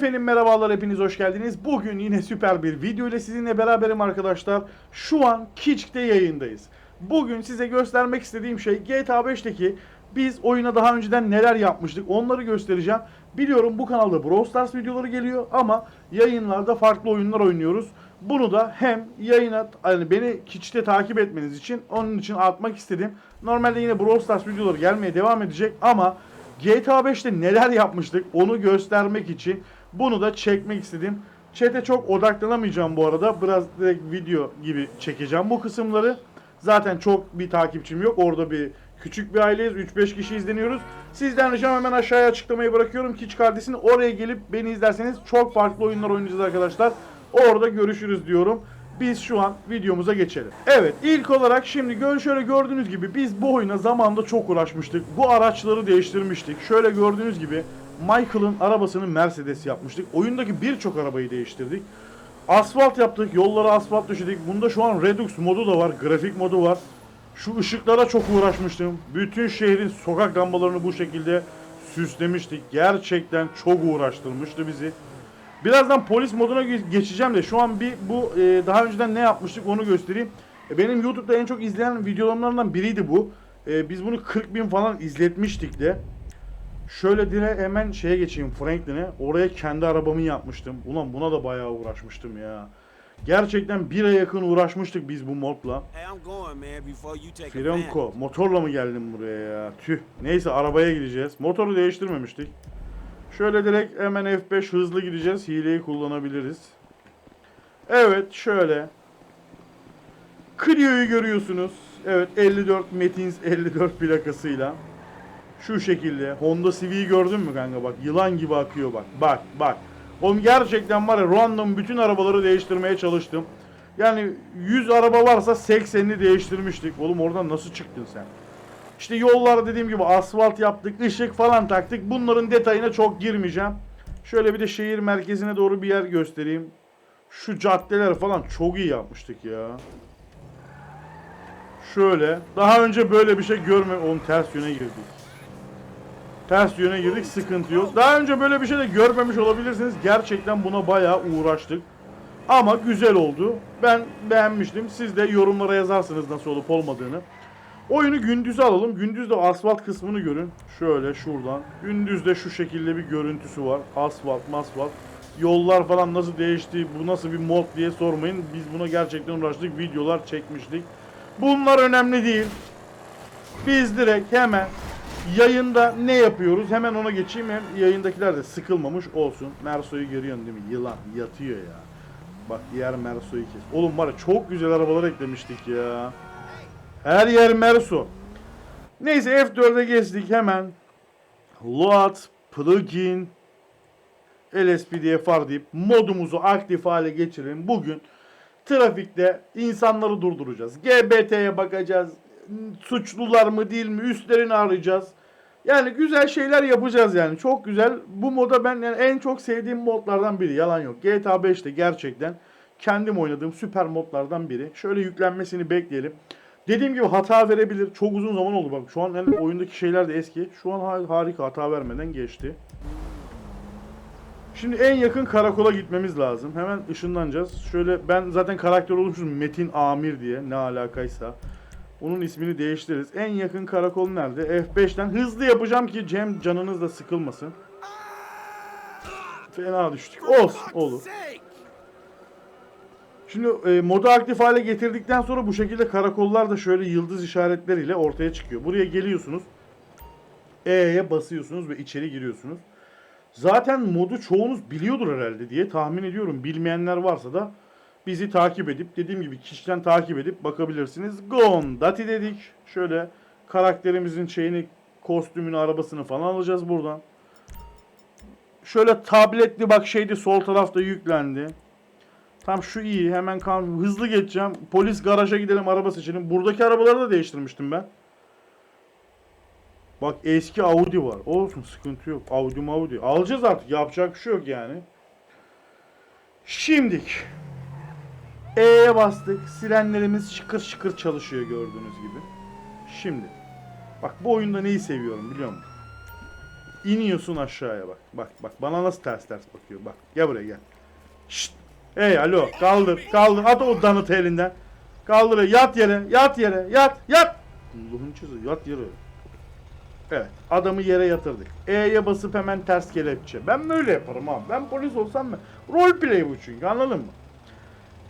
Efendim merhabalar hepiniz hoş geldiniz. Bugün yine süper bir video ile sizinle beraberim arkadaşlar. Şu an Kiçk'te yayındayız. Bugün size göstermek istediğim şey GTA 5'teki biz oyuna daha önceden neler yapmıştık onları göstereceğim. Biliyorum bu kanalda Brawl Stars videoları geliyor ama yayınlarda farklı oyunlar oynuyoruz. Bunu da hem yayına hani beni Kiç'te takip etmeniz için onun için atmak istedim. Normalde yine Brawl Stars videoları gelmeye devam edecek ama GTA 5'te neler yapmıştık onu göstermek için bunu da çekmek istedim. Chat'e çok odaklanamayacağım bu arada. Biraz direkt video gibi çekeceğim bu kısımları. Zaten çok bir takipçim yok. Orada bir küçük bir aileyiz. 3-5 kişi izleniyoruz. Sizden ricam hemen aşağıya açıklamayı bırakıyorum. Kiç kardeşini oraya gelip beni izlerseniz çok farklı oyunlar oynayacağız arkadaşlar. Orada görüşürüz diyorum. Biz şu an videomuza geçelim. Evet ilk olarak şimdi gör şöyle gördüğünüz gibi biz bu oyuna zamanında çok uğraşmıştık. Bu araçları değiştirmiştik. Şöyle gördüğünüz gibi Michael'ın arabasını Mercedes yapmıştık. Oyundaki birçok arabayı değiştirdik. Asfalt yaptık, yollara asfalt döşedik. Bunda şu an Redux modu da var, grafik modu var. Şu ışıklara çok uğraşmıştım. Bütün şehrin sokak lambalarını bu şekilde süslemiştik. Gerçekten çok uğraştırmıştı bizi. Birazdan polis moduna ge- geçeceğim de şu an bir bu e, daha önceden ne yapmıştık onu göstereyim. E, benim YouTube'da en çok izlenen videolarımdan biriydi bu. E, biz bunu 40 bin falan izletmiştik de. Şöyle dire hemen şeye geçeyim Franklin'e. Oraya kendi arabamı yapmıştım. Ulan buna da bayağı uğraşmıştım ya. Gerçekten bir ay yakın uğraşmıştık biz bu modla. Hey, Firenko motorla mı geldim buraya ya? Tüh. Neyse arabaya gideceğiz. Motoru değiştirmemiştik. Şöyle direkt hemen F5 hızlı gideceğiz. Hileyi kullanabiliriz. Evet şöyle. Clio'yu görüyorsunuz. Evet 54 Metins 54 plakasıyla. Şu şekilde. Honda Civic'i gördün mü kanka bak. Yılan gibi akıyor bak. Bak bak. Oğlum gerçekten var ya random bütün arabaları değiştirmeye çalıştım. Yani 100 araba varsa 80'ini değiştirmiştik. Oğlum oradan nasıl çıktın sen? İşte yollar dediğim gibi asfalt yaptık, ışık falan taktık. Bunların detayına çok girmeyeceğim. Şöyle bir de şehir merkezine doğru bir yer göstereyim. Şu caddeler falan çok iyi yapmıştık ya. Şöyle. Daha önce böyle bir şey görme. Oğlum ters yöne girdik. Ters yöne girdik sıkıntı yok. Daha önce böyle bir şey de görmemiş olabilirsiniz. Gerçekten buna bayağı uğraştık. Ama güzel oldu. Ben beğenmiştim. Siz de yorumlara yazarsınız nasıl olup olmadığını. Oyunu gündüze alalım. Gündüz de asfalt kısmını görün. Şöyle şuradan. Gündüzde şu şekilde bir görüntüsü var. Asfalt, masfalt. Yollar falan nasıl değişti, bu nasıl bir mod diye sormayın. Biz buna gerçekten uğraştık. Videolar çekmiştik. Bunlar önemli değil. Biz direkt hemen yayında ne yapıyoruz? Hemen ona geçeyim. Hem yayındakiler de sıkılmamış olsun. Merso'yu görüyorsun değil mi? Yılan yatıyor ya. Bak diğer Merso'yu kes. Oğlum var ya çok güzel arabalar eklemiştik ya. Her yer Merso. Neyse F4'e geçtik hemen. Load, plugin, LSPDFR deyip modumuzu aktif hale geçirelim. Bugün trafikte insanları durduracağız. GBT'ye bakacağız. Suçlular mı değil mi üstlerini arayacağız. Yani güzel şeyler yapacağız yani. Çok güzel. Bu moda ben yani en çok sevdiğim modlardan biri. Yalan yok. GTA 5'te gerçekten kendim oynadığım süper modlardan biri. Şöyle yüklenmesini bekleyelim. Dediğim gibi hata verebilir. Çok uzun zaman oldu bak. Şu an yani oyundaki şeyler de eski. Şu an ha- harika hata vermeden geçti. Şimdi en yakın karakola gitmemiz lazım. Hemen ışınlanacağız. Şöyle ben zaten karakter olmuşum Metin Amir diye ne alakaysa. Onun ismini değiştiririz. En yakın karakol nerede? F5'ten hızlı yapacağım ki Cem canınız da sıkılmasın. Fena düştük. Olsun olur. Şimdi e, modu aktif hale getirdikten sonra bu şekilde karakollar da şöyle yıldız işaretleriyle ortaya çıkıyor. Buraya geliyorsunuz. E'ye basıyorsunuz ve içeri giriyorsunuz. Zaten modu çoğunuz biliyordur herhalde diye tahmin ediyorum. Bilmeyenler varsa da bizi takip edip dediğim gibi kişiden takip edip bakabilirsiniz. Gone Dati dedik. Şöyle karakterimizin şeyini, kostümünü, arabasını falan alacağız buradan. Şöyle tabletli bak şeydi sol tarafta yüklendi. Tam şu iyi. Hemen kan hızlı geçeceğim. Polis garaja gidelim araba seçelim. Buradaki arabaları da değiştirmiştim ben. Bak eski Audi var. Olsun sıkıntı yok. Audi Audi. Alacağız artık. Yapacak bir şey yok yani. Şimdik. E'ye bastık. Sirenlerimiz şıkır şıkır çalışıyor gördüğünüz gibi. Şimdi. Bak bu oyunda neyi seviyorum biliyor musun? İniyorsun aşağıya bak. Bak bak bana nasıl ters ters bakıyor. Bak gel buraya gel. Şşt. Hey alo kaldır kaldır at o danıtı elinden. Kaldır yat yere yat yere yat yat. Allah'ın çözü yat yere. Evet adamı yere yatırdık. E'ye basıp hemen ters kelepçe. Ben böyle yaparım abi. Ben polis olsam mı? Roleplay bu çünkü anladın mı?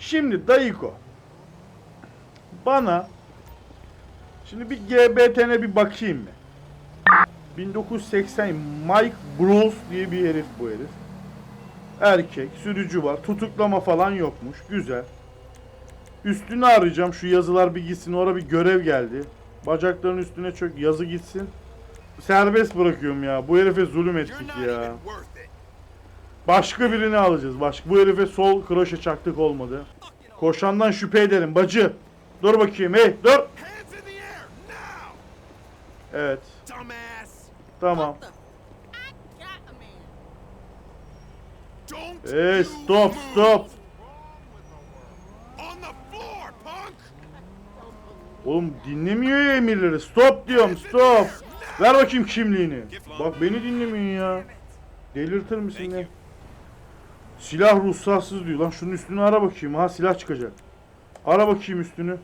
Şimdi Dayıko. Bana Şimdi bir GBT'ne bir bakayım mı? 1980 Mike Bros diye bir herif bu herif. Erkek, sürücü var. Tutuklama falan yokmuş. Güzel. Üstünü arayacağım. Şu yazılar bir gitsin. Orada bir görev geldi. Bacakların üstüne çök. Yazı gitsin. Serbest bırakıyorum ya. Bu herife zulüm ettik ya. Başka birini alacağız. Başka. Bu herife sol kroşe çaktık olmadı. Koşandan şüphe ederim bacı. Dur bakayım. Hey dur. Evet. Tamam. Hey stop stop. Oğlum dinlemiyor ya emirleri. Stop diyorum stop. Ver bakayım kimliğini. Bak beni dinlemiyor ya. Delirtir misin ne? Silah ruhsatsız diyor. Lan şunun üstünü ara bakayım. Ha silah çıkacak. Ara bakayım üstünü.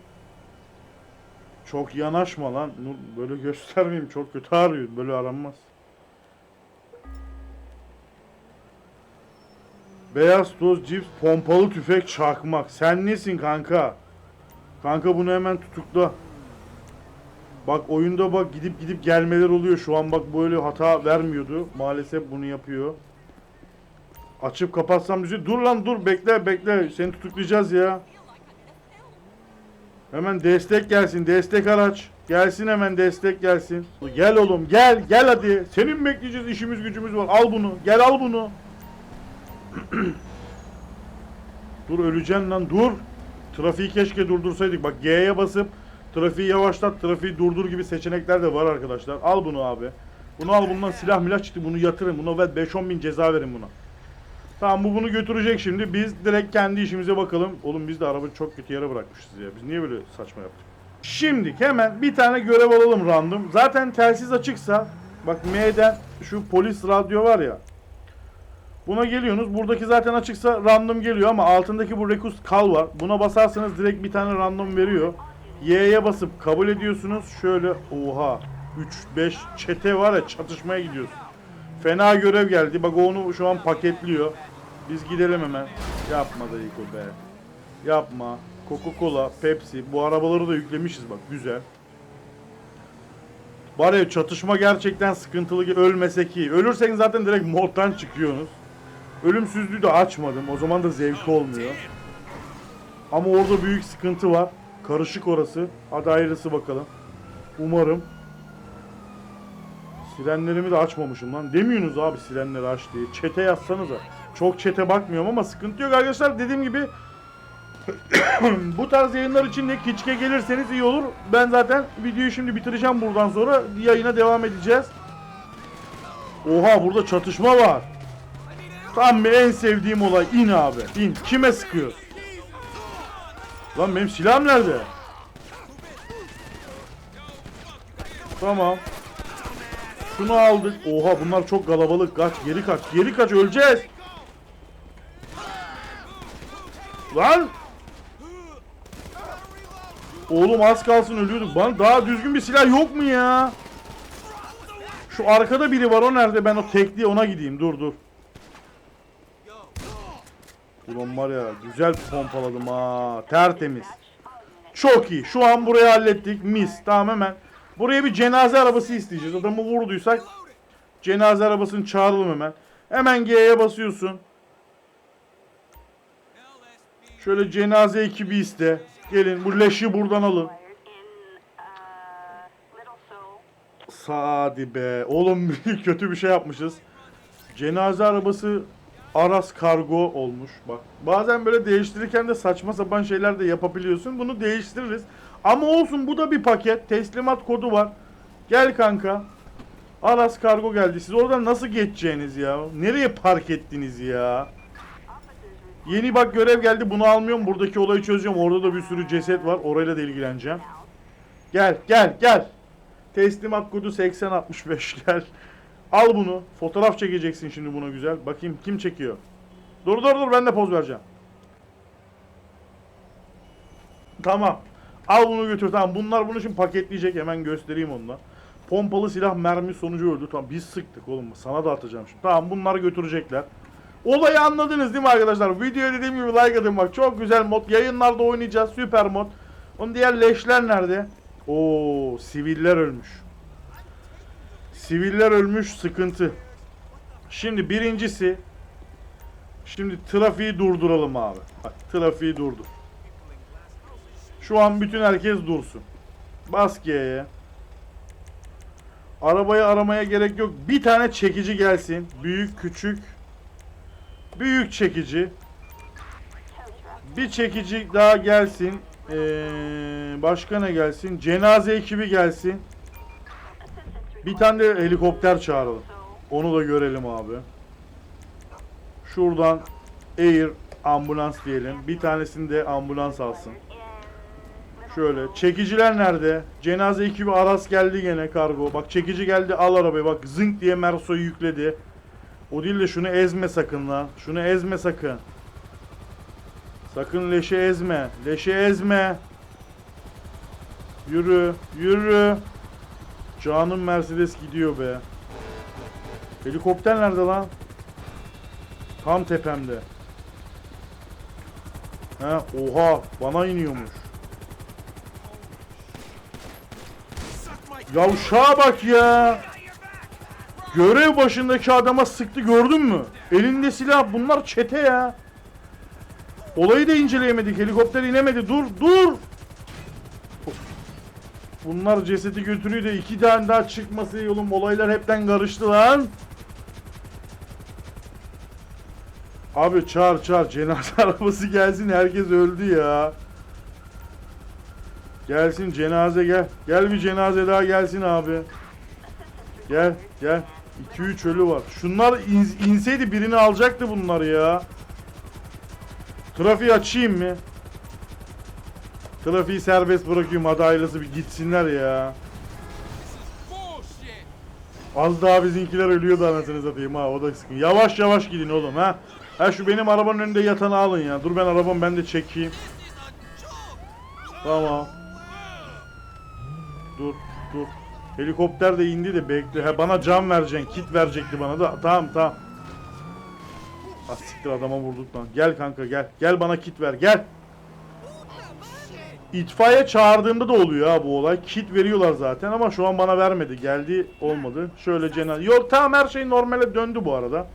Çok yanaşma lan. Böyle göstermeyeyim. Çok kötü arıyor. Böyle aranmaz. Beyaz toz, cips, pompalı tüfek, çakmak. Sen nesin kanka? Kanka bunu hemen tutukla. Bak oyunda bak gidip gidip gelmeler oluyor. Şu an bak böyle hata vermiyordu. Maalesef bunu yapıyor. Açıp kapatsam düzü. Dur lan dur bekle bekle. Seni tutuklayacağız ya. Hemen destek gelsin. Destek araç. Gelsin hemen destek gelsin. Gel oğlum gel gel hadi. Senin bekleyeceğiz işimiz gücümüz var. Al bunu. Gel al bunu. dur öleceksin lan dur. Trafiği keşke durdursaydık. Bak G'ye basıp trafiği yavaşlat, trafiği durdur gibi seçenekler de var arkadaşlar. Al bunu abi. Bunu al bundan silah milah çıktı. Bunu yatırın. Buna ver 5-10 bin ceza verin buna. Tamam bu bunu götürecek şimdi. Biz direkt kendi işimize bakalım. Oğlum biz de arabayı çok kötü yere bırakmışız ya. Biz niye böyle saçma yaptık? Şimdi hemen bir tane görev alalım random. Zaten telsiz açıksa bak M'den şu polis radyo var ya. Buna geliyorsunuz. Buradaki zaten açıksa random geliyor ama altındaki bu request call var. Buna basarsanız direkt bir tane random veriyor. Y'ye basıp kabul ediyorsunuz. Şöyle oha 3 5 çete var ya çatışmaya gidiyoruz. Fena görev geldi. Bak onu şu an paketliyor. Biz gidelim hemen. Yapma Dayıko be. Yapma. Coca-Cola, Pepsi. Bu arabaları da yüklemişiz bak. Güzel. Ya çatışma gerçekten sıkıntılı. Ölmesek iyi. Ölürsek zaten direkt moddan çıkıyorsunuz. Ölümsüzlüğü de açmadım. O zaman da zevk olmuyor. Ama orada büyük sıkıntı var. Karışık orası. Hadi hayırlısı bakalım. Umarım. Sirenlerimi de açmamışım lan. Demiyorsunuz abi sirenleri aç diye. Çete yazsanıza. Çok çete bakmıyorum ama sıkıntı yok arkadaşlar. Dediğim gibi bu tarz yayınlar için de Kiçke gelirseniz iyi olur. Ben zaten videoyu şimdi bitireceğim buradan sonra. Yayına devam edeceğiz. Oha burada çatışma var. Tam bir en sevdiğim olay. İn abi. İn. Kime sıkıyor? Lan benim silahım nerede? Tamam. Şunu aldık. Oha bunlar çok kalabalık. Kaç geri kaç. Geri kaç öleceğiz. Lan. Oğlum az kalsın ölüyorduk. Bana daha düzgün bir silah yok mu ya? Şu arkada biri var o nerede? Ben o tekliğe ona gideyim. Dur dur. Ulan var ya güzel pompaladım ha. Tertemiz. Çok iyi. Şu an burayı hallettik. Mis. Tamam hemen. Buraya bir cenaze arabası isteyeceğiz. Adamı vurduysak cenaze arabasını çağıralım hemen. Hemen G'ye basıyorsun. Şöyle cenaze ekibi iste. Gelin bu leşi buradan alın. Sadi be. Oğlum kötü bir şey yapmışız. Cenaze arabası Aras kargo olmuş. Bak bazen böyle değiştirirken de saçma sapan şeyler de yapabiliyorsun. Bunu değiştiririz. Ama olsun bu da bir paket. Teslimat kodu var. Gel kanka. Aras kargo geldi. Siz oradan nasıl geçeceğiniz ya? Nereye park ettiniz ya? Yeni bak görev geldi. Bunu almıyorum. Buradaki olayı çözeceğim. Orada da bir sürü ceset var. Orayla da ilgileneceğim. Gel gel gel. Teslimat kodu 8065 gel. Al bunu. Fotoğraf çekeceksin şimdi buna güzel. Bakayım kim çekiyor. Dur dur dur ben de poz vereceğim. Tamam. Al bunu götür. Tamam bunlar bunu şimdi paketleyecek. Hemen göstereyim onu da. Pompalı silah mermi sonucu öldü. Tamam biz sıktık oğlum. Sana da atacağım şimdi. Tamam bunları götürecekler. Olayı anladınız değil mi arkadaşlar? Videoya dediğim gibi like atın bak. Çok güzel mod. Yayınlarda oynayacağız. Süper mod. Onun diğer leşler nerede? Oo, siviller ölmüş. Siviller ölmüş sıkıntı. Şimdi birincisi Şimdi trafiği durduralım abi. Bak trafiği durdur. Şu an bütün herkes dursun. Bas G'ye. Arabayı aramaya gerek yok. Bir tane çekici gelsin. Büyük küçük. Büyük çekici. Bir çekici daha gelsin. Ee, başka ne gelsin? Cenaze ekibi gelsin. Bir tane de helikopter çağıralım. Onu da görelim abi. Şuradan Air ambulans diyelim. Bir tanesini de ambulans alsın. Şöyle. Çekiciler nerede? Cenaze ekibi Aras geldi gene kargo. Bak çekici geldi al arabayı. Bak zınk diye Merso'yu yükledi. O değil de şunu ezme sakın lan. Şunu ezme sakın. Sakın leşe ezme. Leşe ezme. Yürü. Yürü. Canım Mercedes gidiyor be. Helikopter nerede lan? Tam tepemde. He, oha bana iniyormuş. Yavşağa bak ya. Görev başındaki adama sıktı gördün mü? Elinde silah bunlar çete ya. Olayı da inceleyemedik. Helikopter inemedi. Dur dur. Bunlar cesedi götürüyor da iki tane daha çıkması yolun olaylar hepten karıştı lan. Abi çağır çağır cenaze arabası gelsin herkes öldü ya. Gelsin cenaze gel. Gel bir cenaze daha gelsin abi. Gel gel. 2-3 ölü var. Şunlar in- inseydi birini alacaktı bunlar ya. Trafiği açayım mı? Trafiği serbest bırakıyorum hadi bir gitsinler ya. Az daha bizimkiler ölüyordu anasını satayım ha o da sıkıntı. Yavaş yavaş gidin oğlum ha. Ha şu benim arabanın önünde yatanı alın ya. Dur ben arabamı ben de çekeyim. Tamam. Dur dur. Helikopter de indi de bekle. Ha, bana can vereceksin. Kit verecekti bana da. Tamam tamam. Ah siktir adama vurduk lan. Gel kanka gel. Gel bana kit ver gel. İtfaiye çağırdığımda da oluyor ha bu olay. Kit veriyorlar zaten ama şu an bana vermedi. Geldi olmadı. Şöyle cenaze. Yok tamam her şey normale döndü bu arada.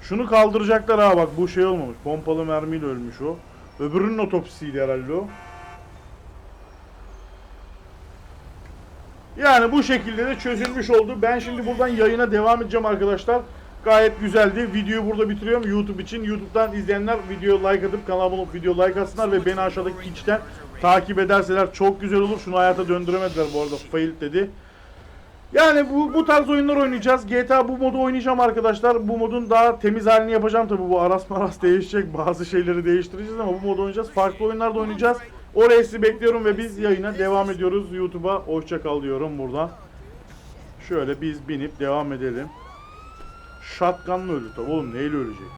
Şunu kaldıracaklar ha bak bu şey olmamış. Pompalı mermiyle ölmüş o. Öbürünün otopsisiydi herhalde o. Yani bu şekilde de çözülmüş oldu. Ben şimdi buradan yayına devam edeceğim arkadaşlar. Gayet güzeldi. Videoyu burada bitiriyorum YouTube için. YouTube'dan izleyenler video like atıp kanalıma abone olup video like atsınlar ve beni aşağıdaki Twitch'ten takip ederseler çok güzel olur. Şunu hayata döndüremediler bu arada. Fail dedi. Yani bu, bu tarz oyunlar oynayacağız. GTA bu modu oynayacağım arkadaşlar. Bu modun daha temiz halini yapacağım tabi. Bu Aras Maras değişecek. Bazı şeyleri değiştireceğiz ama bu modu oynayacağız. Farklı oyunlarda oynayacağız. Oraya sizi bekliyorum ve biz yayına devam ediyoruz. YouTube'a hoşça kal diyorum buradan. Şöyle biz binip devam edelim. Shotgun'la ölü tabi oğlum neyle ölecek?